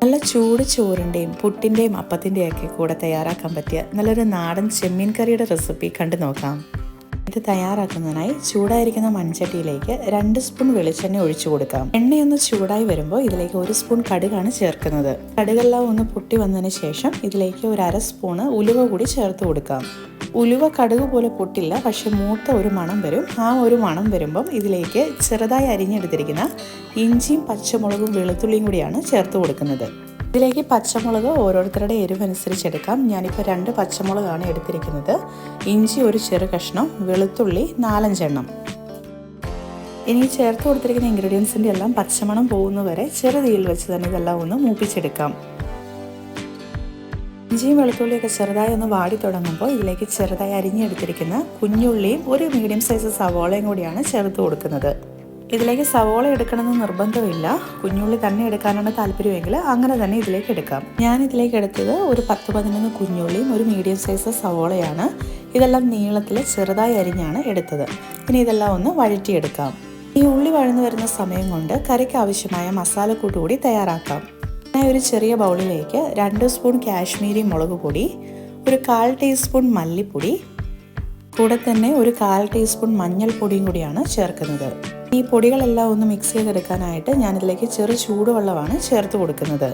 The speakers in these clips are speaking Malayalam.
നല്ല ചൂട് ചോറിന്റെയും പുട്ടിന്റെയും അപ്പത്തിന്റെയും ഒക്കെ കൂടെ തയ്യാറാക്കാൻ പറ്റിയ നല്ലൊരു നാടൻ ചെമ്മീൻ കറിയുടെ റെസിപ്പി കണ്ടു നോക്കാം. ഇത് തയ്യാറാക്കുന്നതിനായി ചൂടായിരിക്കുന്ന മൺചട്ടിയിലേക്ക് രണ്ട് സ്പൂൺ വെളിച്ചെണ്ണ ഒഴിച്ചു കൊടുക്കാം. എണ്ണയൊന്ന് ചൂടായി വരുമ്പോൾ ഇതിലേക്ക് ഒരു സ്പൂൺ കടുകാണ് ചേർക്കുന്നത്. കടുകെല്ലാം ഒന്ന് പൊട്ടി വന്നതിന് ശേഷം ഇതിലേക്ക് ഒരു അര സ്പൂണ് ഉലുവ കൂടി ചേർത്ത് കൊടുക്കാം. ഉലുവ കടുക് പോലെ പൊട്ടില്ല പക്ഷെ മൂത്ത ഒരു മണം വരും. ആ ഒരു മണം വരുമ്പം ഇതിലേക്ക് ചെറുതായി അരിഞ്ഞെടുത്തിരിക്കുന്ന ഇഞ്ചിയും പച്ചമുളകും വെളുത്തുള്ളിയും കൂടിയാണ് ചേർത്ത് കൊടുക്കുന്നത്. ഇതിലേക്ക് പച്ചമുളക് ഓരോരുത്തരുടെ എരിവനുസരിച്ചെടുക്കാം. ഞാനിപ്പോൾ രണ്ട് പച്ചമുളകാണ് എടുത്തിരിക്കുന്നത്. ഇഞ്ചി ഒരു ചെറു കഷ്ണം വെളുത്തുള്ളി നാലഞ്ചെണ്ണം. ഇനി ചേർത്ത് കൊടുത്തിരിക്കുന്ന ഇൻഗ്രീഡിയൻസിന്റെ എല്ലാം പച്ചമണം പോകുന്നവരെ ചെറു തീയിൽ വെച്ച് തന്നെ ഇതെല്ലാം ഒന്ന് മൂപ്പിച്ചെടുക്കാം. ഇഞ്ചിയും വെളുത്തുള്ളിയൊക്കെ ചെറുതായി ഒന്ന് വാടി തുടങ്ങുമ്പോൾ ഇതിലേക്ക് ചെറുതായി അരിഞ്ഞെടുത്തിരിക്കുന്ന കുഞ്ഞുള്ളിയും ഒരു മീഡിയം സൈസ് സവോളയും കൂടിയാണ് ചേർത്ത് കൊടുക്കുന്നത്. ഇതിലേക്ക് സവോള എടുക്കണമെന്ന് നിർബന്ധമില്ല. കുഞ്ഞുള്ളി തന്നെ എടുക്കാനാണ് താല്പര്യമെങ്കിൽ അങ്ങനെ തന്നെ ഇതിലേക്ക് എടുക്കാം. ഞാൻ ഇതിലേക്ക് എടുത്തത് ഒരു പത്ത് പതിനൊന്ന് കുഞ്ഞുള്ളിയും ഒരു മീഡിയം സൈസ് സവോളയാണ്. ഇതെല്ലാം നീളത്തിൽ ചെറുതായി അരിഞ്ഞാണ് എടുത്തത്. ഇനി ഇതെല്ലാം ഒന്ന് വഴറ്റിയെടുക്കാം. ഈ ഉള്ളി വഴന്നു വരുന്ന സമയം കൊണ്ട് കറിക്ക് ആവശ്യമായ മസാലക്കൂട്ട് കൂടി തയ്യാറാക്കാം. ഒരു ചെറിയ ബൗളിലേക്ക് രണ്ട് സ്പൂൺ കാശ്മീരി മുളക് പൊടി ഒരു കാൽ ടീസ്പൂൺ മല്ലിപ്പൊടി കൂടെ തന്നെ ഒരു കാൽ ടീസ്പൂൺ മഞ്ഞൾപ്പൊടിയും കൂടിയാണ് ചേർക്കുന്നത്. ഈ പൊടികളെല്ലാം ഒന്ന് മിക്സ് ചെയ്തെടുക്കാനായിട്ട് ഞാനിതിലേക്ക് ചെറു ചൂടുവെള്ളമാണ് ചേർത്ത് കൊടുക്കുന്നത്.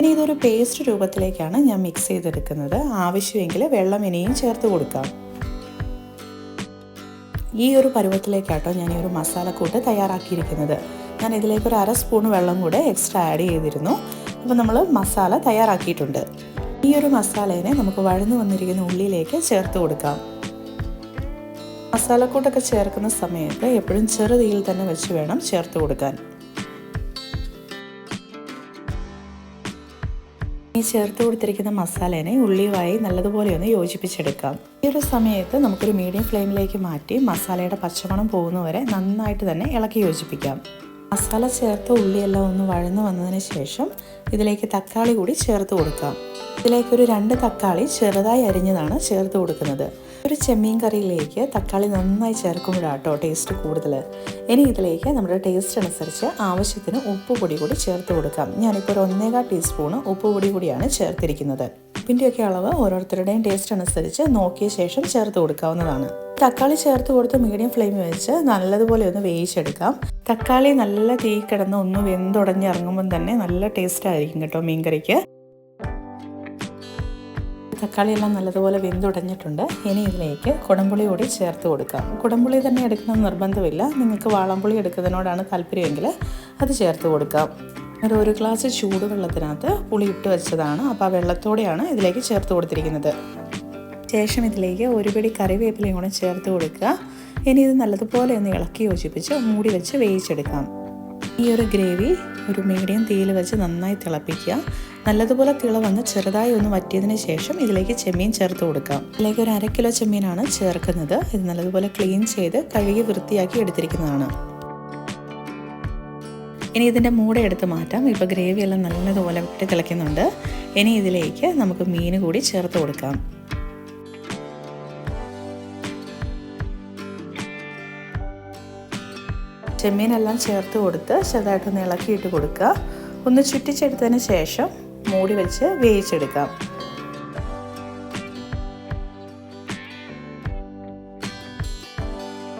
ഇനി ഇതൊരു പേസ്റ്റ് രൂപത്തിലേക്കാണ് ഞാൻ മിക്സ് ചെയ്തെടുക്കുന്നത്. ആവശ്യമെങ്കിൽ വെള്ളം ഇനിയും ചേർത്ത് കൊടുക്കാം. ഈ ഒരു പരുവത്തിലേക്കാട്ടോ ഞാൻ ഈ ഒരു മസാലക്കൂട്ട് തയ്യാറാക്കിയിരിക്കുന്നത്. ഞാൻ ഇതിലേക്ക് ഒരു അര സ്പൂൺ വെള്ളം കൂടെ എക്സ്ട്രാ ആഡ് ചെയ്തിരുന്നു. അപ്പോൾ നമ്മൾ മസാല തയ്യാറാക്കിയിട്ടുണ്ട്. ഈ ഒരു മസാലേനെ നമുക്ക് വഴന്നു വന്നിരിക്കുന്ന ഉള്ളിയിലേക്ക് ചേർത്ത് കൊടുക്കാം. മസാലക്കൂട്ടൊക്കെ ചേർക്കുന്ന സമയത്ത് എപ്പോഴും ചെറുതീയിൽ തന്നെ വെച്ച് വേണം ചേർത്ത് കൊടുക്കാൻ. ഈ ചേർത്ത് കൊടുത്തിരിക്കുന്ന മസാലേനെ ഉള്ളിയുമായി നല്ലതുപോലെ ഒന്ന് യോജിപ്പിച്ചെടുക്കാം. ഈ ഒരു സമയത്ത് നമുക്കൊരു മീഡിയം ഫ്ലെയിമിലേക്ക് മാറ്റി മസാലയുടെ പച്ചമണം പോകുന്നവരെ നന്നായിട്ട് തന്നെ ഇളക്കി യോജിപ്പിക്കാം. മസാല ചേർത്ത് ഉള്ളിയെല്ലാം ഒന്ന് വഴന്നു വന്നതിന് ശേഷം ഇതിലേക്ക് തക്കാളി കൂടി ചേർത്ത് കൊടുക്കാം. ഇതിലേക്ക് ഒരു രണ്ട് തക്കാളി ചെറുതായി അരിഞ്ഞതാണ് ചേർത്ത് കൊടുക്കുന്നത്. ഒരു ചെമ്മീൻ കറിയിലേക്ക് തക്കാളി നന്നായി ചേർക്കുമ്പോഴാട്ടോ ടേസ്റ്റ് കൂടുതൽ ഇനി ഇതിലേക്ക് നമ്മുടെ ടേസ്റ്റ് അനുസരിച്ച് ആവശ്യത്തിന് ഉപ്പ് പൊടി കൂടി ചേർത്ത് കൊടുക്കാം. ഞാനിപ്പോൾ ഒരു ഒന്നേകാൽ ടീസ്പൂണ് ഉപ്പ് പൊടി കൂടിയാണ് ചേർത്തിരിക്കുന്നത്. ഉപ്പിന്റെയൊക്കെ അളവ് ഓരോരുത്തരുടെയും ടേസ്റ്റ് അനുസരിച്ച് നോക്കിയ ശേഷം ചേർത്ത് കൊടുക്കാവുന്നതാണ്. തക്കാളി ചേർത്ത് കൊടുത്ത് മീഡിയം ഫ്ലെയിമിൽ വെച്ച് നല്ലതുപോലെ ഒന്ന് വേവിച്ചെടുക്കാം. തക്കാളി നല്ല തീ കിടന്ന് ഒന്ന് വെന്തുടഞ്ഞിറങ്ങുമ്പം തന്നെ നല്ല ടേസ്റ്റ് ആയിരിക്കും കേട്ടോ മീൻകറിക്ക്. തക്കാളി എല്ലാം നല്ലതുപോലെ വെന്തുടഞ്ഞിട്ടുണ്ട്. ഇനി ഇതിലേക്ക് കുടംപുളി കൂടി ചേർത്ത് കൊടുക്കാം. കുടംപുളി തന്നെ എടുക്കണം നിർബന്ധമില്ല. നിങ്ങൾക്ക് വാളംപുളി എടുക്കുന്നതിനോടാണ് താല്പര്യമെങ്കിൽ അത് ചേർത്ത് കൊടുക്കാം. ഒരു ഒരു ഗ്ലാസ് ചൂടുവെള്ളത്തിനകത്ത് പുളി ഇട്ട് വെച്ചതാണ്. അപ്പോൾ ആ വെള്ളത്തോടെയാണ് ഇതിലേക്ക് ചേർത്ത് കൊടുത്തിരിക്കുന്നത്. ശേഷം ഇതിലേക്ക് ഒരു പിടി കറിവേപ്പിലയും കൂടെ ചേർത്ത് കൊടുക്കുക. ഇനി ഇത് നല്ലതുപോലെ ഒന്ന് ഇളക്കി യോജിപ്പിച്ച് മൂടി വെച്ച് വേവിച്ചെടുക്കാം. ഈ ഒരു ഗ്രേവി ഒരു മീഡിയം തീയിൽ വെച്ച് നന്നായി തിളപ്പിക്കുക. നല്ലതുപോലെ തിള വന്ന് ചെറുതായി ഒന്ന് വറ്റിയതിന് ശേഷം ഇതിലേക്ക് ചെമ്മീൻ ചേർത്ത് കൊടുക്കാം. ഇതിലേക്ക് ഒരു അര കിലോ ചെമ്മീനാണ് ചേർക്കുന്നത്. ഇത് നല്ലതുപോലെ ക്ലീൻ ചെയ്ത് കഴുകി വൃത്തിയാക്കി എടുത്തിരിക്കുന്നതാണ്. ഇനി ഇതിന്റെ മൂട എടുത്ത് മാറ്റാം. ഇപ്പോൾ ഗ്രേവി എല്ലാം നല്ലതുപോലെ വിട്ട് തിളയ്ക്കുന്നുണ്ട്. ഇനി ഇതിലേക്ക് നമുക്ക് മീൻ കൂടി ചേർത്ത് കൊടുക്കാം. ചെമ്മീനെല്ലാം ചേർത്ത് കൊടുത്ത് ചെറുതായിട്ടൊന്ന് ഇളക്കിയിട്ട് കൊടുക്കുക. ഒന്ന് ചുറ്റിച്ചെടുത്തതിന് ശേഷം മൂടി വെച്ച് വേവിച്ചെടുക്കാം.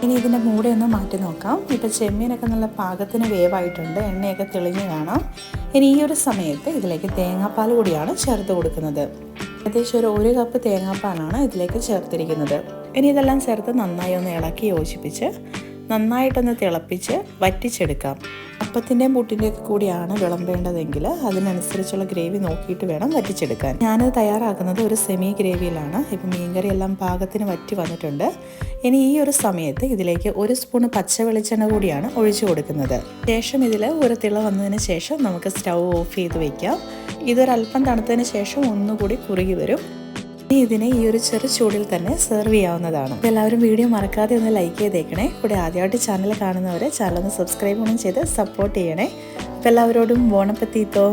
ഇനി ഇതിന്റെ ഒന്ന് മാറ്റി നോക്കാം. ഇപ്പോൾ ചെമ്മീനൊക്കെ നല്ല പാകത്തിന് വേവായിട്ടുണ്ട്. എണ്ണയൊക്കെ തെളിഞ്ഞു കാണാം. ഇനി ഈ ഒരു സമയത്ത് ഇതിലേക്ക് തേങ്ങാപ്പാൽ കൂടിയാണ് ചേർത്ത് കൊടുക്കുന്നത്. ഏകദേശം ഒരു ഒരു കപ്പ് തേങ്ങാപ്പാലാണ് ഇതിലേക്ക് ചേർത്തിരിക്കുന്നത്. ഇനി ഇതെല്ലാം ചേർത്ത് നന്നായി ഒന്ന് ഇളക്കി യോജിപ്പിച്ച് നന്നായിട്ടൊന്ന് തിളപ്പിച്ച് വറ്റിച്ചെടുക്കാം. അപ്പത്തിന്റെയും പുട്ടിന്റെയൊക്കെ കൂടിയാണ് വിളമ്പേണ്ടതെങ്കിൽ അതിനനുസരിച്ചുള്ള ഗ്രേവി നോക്കിയിട്ട് വേണം വറ്റിച്ചെടുക്കാൻ. ഞാനത് തയ്യാറാക്കുന്നത് ഒരു സെമി ഗ്രേവിയിലാണ്. ഇപ്പം മീൻകറി എല്ലാം പാകത്തിന് വറ്റി വന്നിട്ടുണ്ട്. ഇനി ഈ ഒരു സമയത്ത് ഇതിലേക്ക് ഒരു സ്പൂൺ പച്ച വെളിച്ചെണ്ണ കൂടിയാണ് ഒഴിച്ചു കൊടുക്കുന്നത്. ശേഷം ഇതിൽ ഒരു തിള വന്നതിന് ശേഷം നമുക്ക് സ്റ്റൗ ഓഫ് ചെയ്ത് വയ്ക്കാം ഇതൊരല്പം തണുത്തതിന് ശേഷം ഒന്നുകൂടി കുറുകി വരും. ഇനി ഇതിനെ ഈ ഒരു ചെറു ചൂടിൽ തന്നെ സെർവ് ചെയ്യാവുന്നതാണ്. എല്ലാവരും വീഡിയോ മറക്കാതെ ഒന്ന് ലൈക്ക് ചെയ്തേക്കണേ. കൂടെ ആദ്യമായിട്ട് ചാനൽ കാണുന്നവരെ ചാനൽ ഒന്ന് സബ്സ്ക്രൈബ് ഒന്നും ചെയ്ത് സപ്പോർട്ട് ചെയ്യണേ. എല്ലാവരോടും ബോണപ്പത്തീത്തോ.